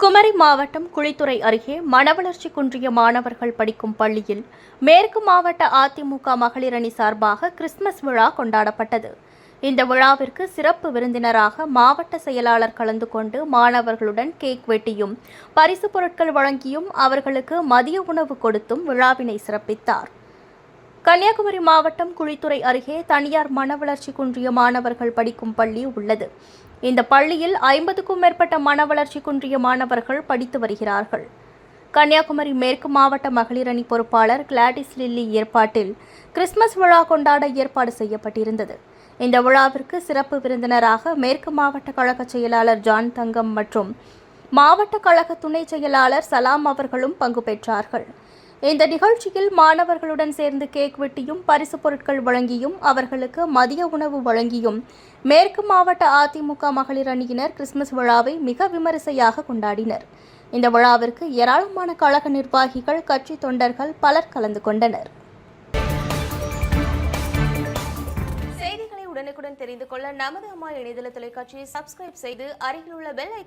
குமரி மாவட்டம் குளித்துறை அருகே மனவளர்ச்சி குன்றிய மாணவர்கள் படிக்கும் பள்ளியில் மேற்கு மாவட்ட அதிமுக மகளிர் அணி சார்பாக கிறிஸ்துமஸ் விழா கொண்டாடப்பட்டது. இந்த விழாவிற்கு சிறப்பு விருந்தினராக மாவட்ட செயலாளர் கலந்து கொண்டு மாணவர்களுடன் கேக் வெட்டியும் பரிசுப் பொருட்கள் வழங்கியும் அவர்களுக்கு மதிய உணவு கொடுத்தும் விழாவினை சிறப்பித்தார். கன்னியாகுமரி மாவட்டம் குழித்துறை அருகே தனியார் மனவளர்ச்சி குன்றிய மாணவர்கள் படிக்கும் பள்ளி உள்ளது. இந்த பள்ளியில் ஐம்பதுக்கும் மேற்பட்ட மனவளர்ச்சி குன்றிய மாணவர்கள் படித்து வருகிறார்கள். கன்னியாகுமரி மேற்கு மாவட்ட மகளிர் அணி பொறுப்பாளர் கிளாடிஸ் லில்லி ஏற்பாட்டில் கிறிஸ்துமஸ் விழா கொண்டாட ஏற்பாடு செய்யப்பட்டிருந்தது. இந்த விழாவிற்கு சிறப்பு விருந்தினராக மேற்கு மாவட்ட கழக செயலாளர் ஜான் தங்கம் மற்றும் மாவட்ட கழக துணை செயலாளர் சலாம் அவர்களும் பங்கு பெற்றார்கள். இந்த நிகழ்ச்சியில் மாணவர்களுடன் சேர்ந்து கேக் வெட்டியும் பரிசுப் பொருட்கள் வழங்கியும் அவர்களுக்கு மதிய உணவு வழங்கியும் மேற்கு மாவட்ட அதிமுக மகளிர் அணியினர் கிறிஸ்துமஸ் விழாவை மிக விமரிசையாக கொண்டாடினர். இந்த விழாவிற்கு ஏராளமான கழக நிர்வாகிகள் கட்சி தொண்டர்கள் பலர் கலந்து கொண்டனர். செய்திகளை உடனுக்குடன் தெரிந்து கொள்ள நமது அம்மா இணையதள தொலைக்காட்சியை சப்ஸ்கிரைப் செய்து அருகில் உள்ள பெல்